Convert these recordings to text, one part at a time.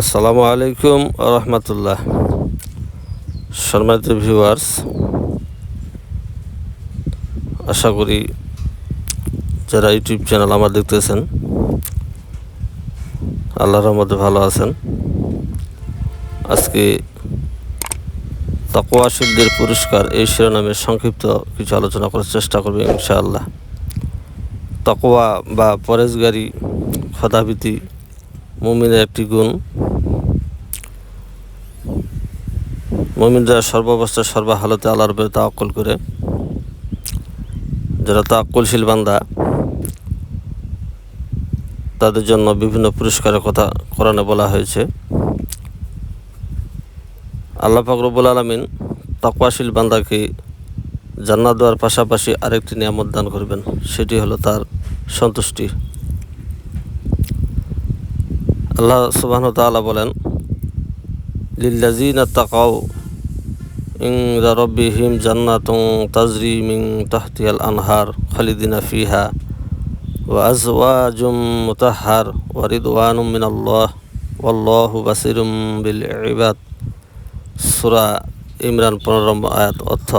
আসসালামু আলাইকুম রহমতুল্লাহ। সম্মানিত ভিউয়ার্স, আশা করি যারা ইউটিউব চ্যানেল আমার দেখতেছেন, আল্লাহর মধ্যে ভালো আছেন। আজকে তকোয়াশিলদের পুরস্কার এই শিরোনামে সংক্ষিপ্ত কিছু আলোচনা করার চেষ্টা করবে ইনশাআল্লাহ। তকোয়া বা পরেশগারি খদাবিতি মুমিনের একটি গুণ মুমিনরা সর্বাবস্থায় সর্বহালতে আল্লাহর উপরে তাওয়াক্কুল করে, যারা তাওয়াক্কুলশীল বান্দা, তাদের জন্য বিভিন্ন পুরস্কারের কথা কোরআনে বলা হয়েছে। আল্লাহ ফাকরবুল আলমিন তাকওয়াশীল বান্দাকে জান্নাত দেওয়ার পাশাপাশি আরেকটি নিয়ামত দান করবেন, সেটি হলো তার সন্তুষ্টি। আল্লাহ সুবাহ তাআলা বলেন লিল্লাজিনা তাকাও জান্নাতুন তাজরি মিন তাহতিহাল আনহার খালিদিনা ফিহা ওয়া আজওয়াজুম মুতাহহার ওয়া রিদওয়ানুম মিনাল্লাহ ওয়াল্লাহু বাসিরুম বিল ইবাদ সূরা ইমরান পনেরো আয়াত অর্থ,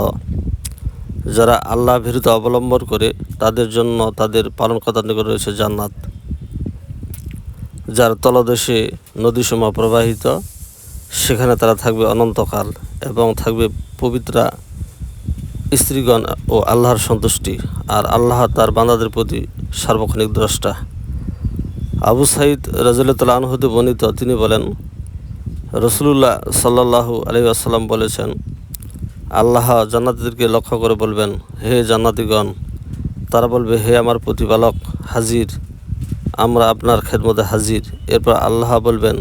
যারা আল্লাহ ভীরুত অবলম্বন করে তাদের জন্য তাদের পালনকর্তার নিকট রয়েছে জান্নাত। যার তলদেশে নদীসমূহ প্রবাহিত, সেখানে তারা থাকবে অনন্তকাল। এবং থাকবে পবিত্রা স্ত্রীগণ ও আল্লাহর সন্তুষ্টি। আর আল্লাহ তার বান্দাদের প্রতি সার্বক্ষণিক দ্রষ্টা। আবু সাইদ রাজুল্লাহ আনহুদে বর্ণিত, তিনি বলেন, রসুলুল্লাহ সাল্লাহু আলী বলেছেন, আল্লাহ জান্নাতিদেরকে লক্ষ্য করে বলবেন, হে জান্নাতিগণ, তারা বলবে, হে আমার প্রতিপালক হাজির, আমরা আপনার খেদমতে হাজির। এরপর আল্লাহ বলবেন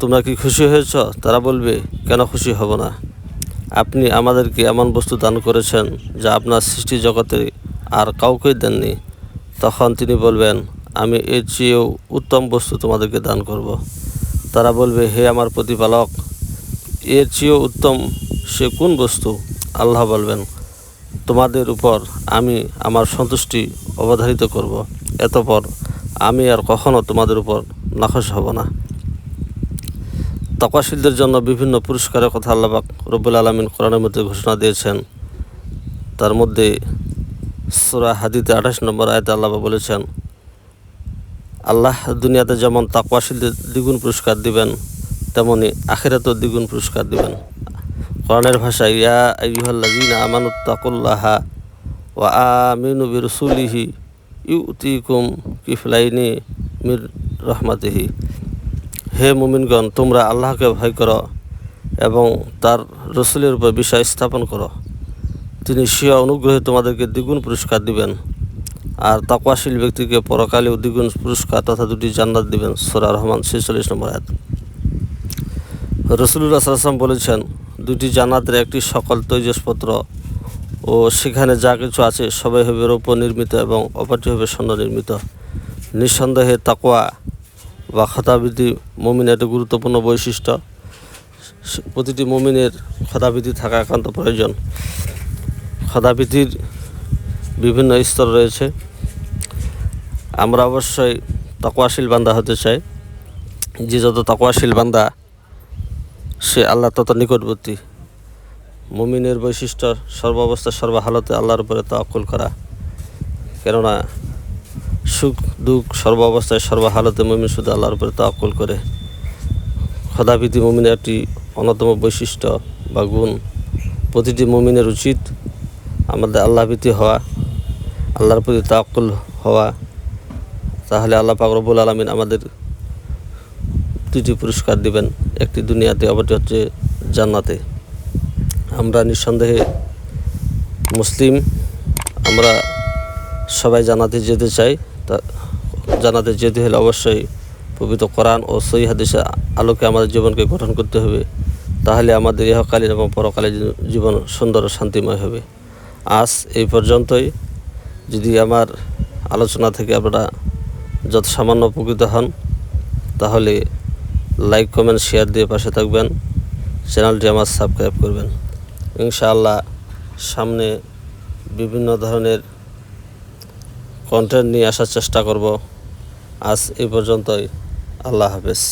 তোমরা কি খুশি হয়েছ? তারা বলবে, কেন খুশি হব না? আপনি আমাদেরকে এমন বস্তু দান করেছেন যা আপনার সৃষ্টি জগতে আর কাউকেই দেননি। তখন তিনি বলবেন, আমি এর চেয়েও উত্তম বস্তু তোমাদেরকে দান করব। তারা বলবে, হে আমার প্রতিপালক, এর চেয়েও উত্তম সে কোন বস্তু? আল্লাহ বলবেন, তোমাদের উপর আমি আমার সন্তুষ্টি অবধারিত করব। এতপর আমি আর কখনও তোমাদের উপর নাখোশ হব না। তকাশীলদের জন্য বিভিন্ন পুরস্কারের কথা আল্লাহবাক রব্বুল আলমিন কোরআনের মধ্যে ঘোষণা দিয়েছেন। তার মধ্যে সুরা হাদিতে আঠাশ নম্বর আয়তে আল্লাহ বলেছেন, আল্লাহ দুনিয়াতে যেমন তাকওয়াশীলদের দ্বিগুণ পুরস্কার দিবেন, তেমনি আখেরাতেও দ্বিগুণ পুরস্কার দিবেন। কোরআনের ভাষায়, ইয়া আইহাল্লাজিনা আমানুত্তাকুল্লাহা ওয়া আমিনু বিরসুলিহি ইউতিকুম কিফলাইনি মির রহমাতিহি। হে মুমিনগণ, তোমরা আল্লাহকে ভয় করো এবং তার রসুলের উপর বিষয় স্থাপন করো। তিনি স্বীয় অনুগ্রহে তোমাদেরকে দ্বিগুণ পুরস্কার দিবেন আর তাকওয়াশীল ব্যক্তিকে পরকালেও দ্বিগুণ পুরস্কার তথা দুটি জান্নাত দিবেন। সোরা রহমান, ছেচল্লিশ নম্বর আয়াত। রসুল্লাহ সাল্লাম বলেছেন, দুটি জান্নাতের একটি সকল তৈজসপত্র ও সেখানে যা কিছু আছে সবাই হবে রৌপ্য নির্মিত এবং অপরটি হবে স্বর্ণ নির্মিত। নিঃসন্দেহে তাকোয়া বা খতাবিধি মমিনের একটা গুরুত্বপূর্ণ বৈশিষ্ট্য। প্রতিটি মমিনের খতাবিধি থাকা একান্ত প্রয়োজন। খতাবিধির বিভিন্ন স্তর রয়েছে। আমরা অবশ্যই তকোয়াশীল বান্দা হতে চাই। যে যত তকোয়াশীল বান্দা, সে আল্লাহ তত নিকটবর্তী। মুমিনের বৈশিষ্ট্য সর্বাবস্থা, সর্বহালতে আল্লাহর উপরে তাওয়াক্কুল করা। কেননা সুখ, দুঃখ সর্বাবস্থায় সর্বহালতে মুমিন শুধু আল্লাহর উপরে তাওয়াক্কুল করে। খদাভীতি মুমিনের একটি অন্যতম বৈশিষ্ট্য বা গুণ। প্রতিটি মমিনের উচিত আমাদের আল্লাহভীতি হওয়া, আল্লাহর প্রতি তাওয়াক্কুল হওয়া। তাহলে আল্লাহ পাকরবুল আলমিন আমাদের দুটি পুরস্কার দিবেন, একটি দুনিয়াতে, অপরটি হচ্ছে জান্নাতে। আমরা নিঃসন্দেহে মুসলিম, আমরা সবাই জানাতে যেতে চাই। তা জানাতে যেতে হলে অবশ্যই পবিত্র কোরআন ও সই হাদিসের আলোকে আমাদের জীবনকে গঠন করতে হবে। তাহলে আমাদের ইহকালীন এবং পরকালীন জীবন সুন্দর ও শান্তিময় হবে। আজ এই পর্যন্তই। যদি আমার আলোচনা থেকে আপনারা যত সামান্য উপকৃত হন, তাহলে লাইক, কমেন্ট, শেয়ার দিয়ে পাশে থাকবেন। চ্যানেলটি আমার সাবস্ক্রাইব করবেন। ইনশাআল্লাহ সামনে বিভিন্ন ধরনের কন্টেন্ট নিয়ে আসার চেষ্টা করব। আজ এই পর্যন্তই। আল্লাহ হাফেজ।